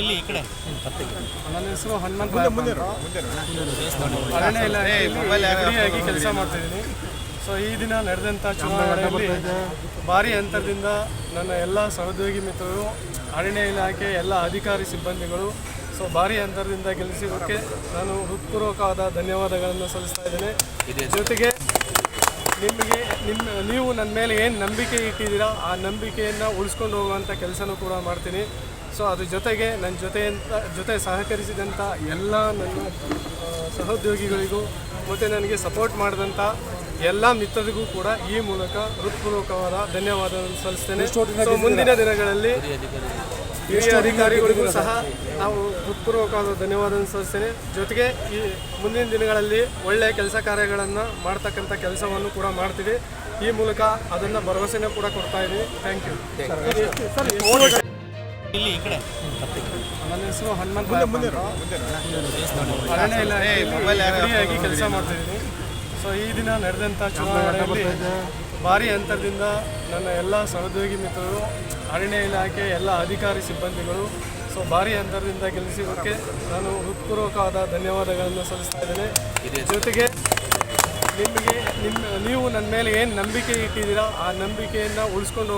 ಇಲ್ಲಿ ಈ ಕಡೆ. ನನ್ನ ಹೆಸರು ಹನುಮಂತ ಅರಣ್ಯ ಇಲಾಖೆಯಲ್ಲಿ ಆಗಿ ಕೆಲಸ ಮಾಡ್ತಿದ್ದೀನಿ. ಸೊ ಈ ದಿನ ನಡೆದಂಥ ಚುನಾವಣೆಯಲ್ಲಿ ಭಾರಿ ಅಂತರದಿಂದ ನನ್ನ ಎಲ್ಲ ಸಹೋದ್ಯೋಗಿ ಮಿತ್ರರು ಅರಣ್ಯ ಇಲಾಖೆ ಎಲ್ಲ ಅಧಿಕಾರಿ ಸಿಬ್ಬಂದಿಗಳು ಸೊ ಭಾರಿ ಅಂತರದಿಂದ ಗೆಲ್ಲಿಸಿದ್ದಕ್ಕೆ ನಾನು ಹೃತ್ಪೂರ್ವಕವಾದ ಧನ್ಯವಾದಗಳನ್ನು ಸಲ್ಲಿಸ್ತಾ ಇದ್ದೇನೆ. ಜೊತೆಗೆ ನಿಮಗೆ ನಿಮ್ಮ ನೀವು ನನ್ನ ಮೇಲೆ ಏನು ನಂಬಿಕೆ ಇಟ್ಟಿದ್ದೀರಾ ಆ ನಂಬಿಕೆಯನ್ನು ಉಳಿಸ್ಕೊಂಡು ಹೋಗುವಂಥ ಕೆಲಸನೂ ಕೂಡ ಮಾಡ್ತೀನಿ. ಸೊ ಅದ್ರ ಜೊತೆಗೆ ನನ್ನ ಜೊತೆ ಜೊತೆ ಸಹಕರಿಸಿದಂಥ ಎಲ್ಲ ನನ್ನ ಸಹೋದ್ಯೋಗಿಗಳಿಗೂ ಮತ್ತು ನನಗೆ ಸಪೋರ್ಟ್ ಮಾಡಿದಂಥ ಎಲ್ಲ ಮಿತ್ರರಿಗೂ ಕೂಡ ಈ ಮೂಲಕ ಹೃತ್ಪೂರ್ವಕವಾದ ಧನ್ಯವಾದ ಸಲ್ಲಿಸ್ತೇನೆ. ಸೊ ಮುಂದಿನ ದಿನಗಳಲ್ಲಿ ಹಿರಿಯ ಅಧಿಕಾರಿಗಳಿಗೂ ಸಹ ನಾವು ಹೃತ್ಪೂರ್ವಕವಾದ ಧನ್ಯವಾದವನ್ನು ಸಲ್ಲಿಸ್ತೇನೆ. ಜೊತೆಗೆ ಈ ಮುಂದಿನ ದಿನಗಳಲ್ಲಿ ಒಳ್ಳೆಯ ಕೆಲಸ ಕಾರ್ಯಗಳನ್ನು ಮಾಡ್ತಕ್ಕಂಥ ಕೆಲಸವನ್ನು ಕೂಡ ಮಾಡ್ತೀವಿ. ಈ ಮೂಲಕ ಅದನ್ನು ಭರವಸೆನೂ ಕೂಡ ಕೊಡ್ತಾ ಇದ್ದೀವಿ. ಥ್ಯಾಂಕ್ ಯು ನನ್ನ ಹೆಸರು ಹನುಮಂತ ಅರಣ್ಯ ಆಗಿ ಕೆಲಸ ಮಾಡ್ತಿದ್ದೀನಿ. ಸೊ ಈ ದಿನ ನಡೆದಂಥ ಚುನಾವಣೆಯಲ್ಲಿ ಭಾರಿ ಅಂತರದಿಂದ ನನ್ನ ಎಲ್ಲ ಸಹೋದ್ಯೋಗಿ ಮಿತ್ರರು ಅರಣ್ಯ ಇಲಾಖೆ ಎಲ್ಲ ಅಧಿಕಾರಿ ಸಿಬ್ಬಂದಿಗಳು, ಸೊ ಭಾರಿ ಅಂತರದಿಂದ ಗೆಲ್ಲಿಸಿದ್ದಕ್ಕೆ ನಾನು ಹೃತ್ಪೂರ್ವಕವಾದ ಧನ್ಯವಾದಗಳನ್ನು ಸಲ್ಲಿಸ್ತಾ ಇದ್ದೇನೆ. ಜೊತೆಗೆ ನಿಮಗೆ, ನಿಮ್ಮ, ನೀವು ನನ್ನ ಮೇಲೆ ಏನು ನಂಬಿಕೆ ಇಟ್ಟಿದ್ದೀರಾ, ಆ ನಂಬಿಕೆಯನ್ನು ಉಳಿಸ್ಕೊಂಡು